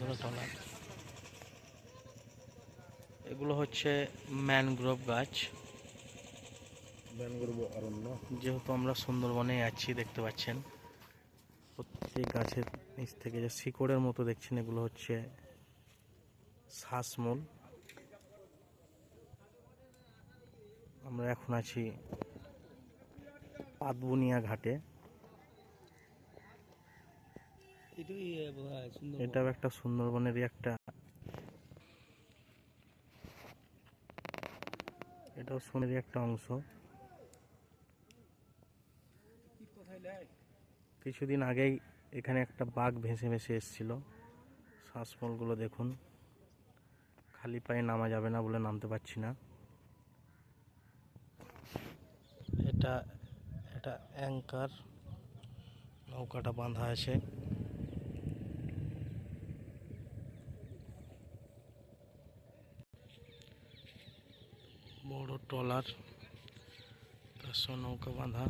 ধরো টলার এগুলো হচ্ছে ম্যানগ্রোভ গাছ। ম্যানগ্রোভ অরণ্য। যেহেতু আমরা সুন্দরবনে আছি দেখতে পাচ্ছেন। প্রত্যেক গাছের নিচ থেকে যে শিকড়ের মতো দেখছেন এগুলো হচ্ছে শ্বাসমূল। আমরা এখন আছি পাতবুনিয়া ঘাটে। এটাও একটা সুন্দরবনেরই একটা। এটাও সোনেরই একটা অংশ। কিছুদিন আগেই এখানে একটা বাঘ ভেসে ভেসে এসেছিল। শ্বাসমূলগুলো দেখুন। খালি পায়ে নামা যাবে না বলে নামতে পারছি না। এটা এটা অ্যাঙ্কার। নৌকাটা বাঁধা আছে। বড় ট্রলার তার সঙ্গে নৌকা বাঁধা